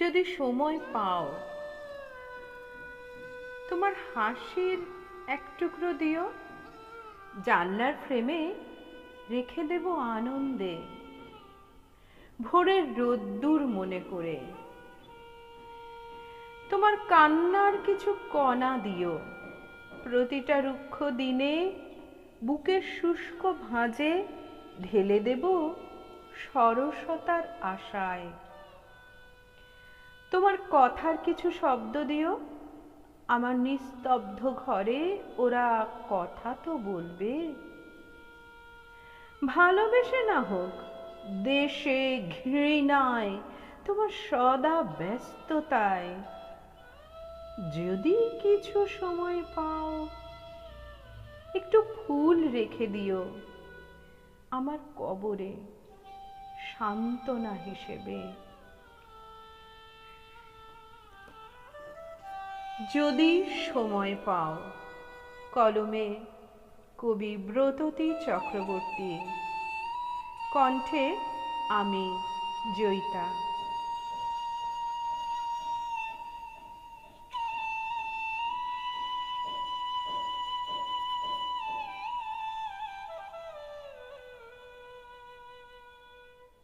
যদি সময় পাও, তোমার হাসির এক টুকরো দিও। জানলার ফ্রেমে রেখে দেব আনন্দে ভোরের রোদ্দুর মনে করে। তোমার কান্নার কিছু কণা দিও। প্রতিটা রুক্ষ দিনে বুকের শুষ্ক ভাঁজে ঢেলে দেব সরসতার আশায়। তোমার কথার কিছু শব্দ দিও। আমার নিস্তব্ধ ঘরে ওরা কথা তো বলবে। ভালোবেসে না হোক, দেশে ঘৃণায়, তোমার সদা ব্যস্ততায়। যদি কিছু সময় পাও, একটু ফুল রেখে দিও। আমার কবরে সান্ত্বনা হিসেবে। যদি সময় পাও। কলমে কবি ব্রততী চক্রবর্তী। কণ্ঠে আমি জয়িতা।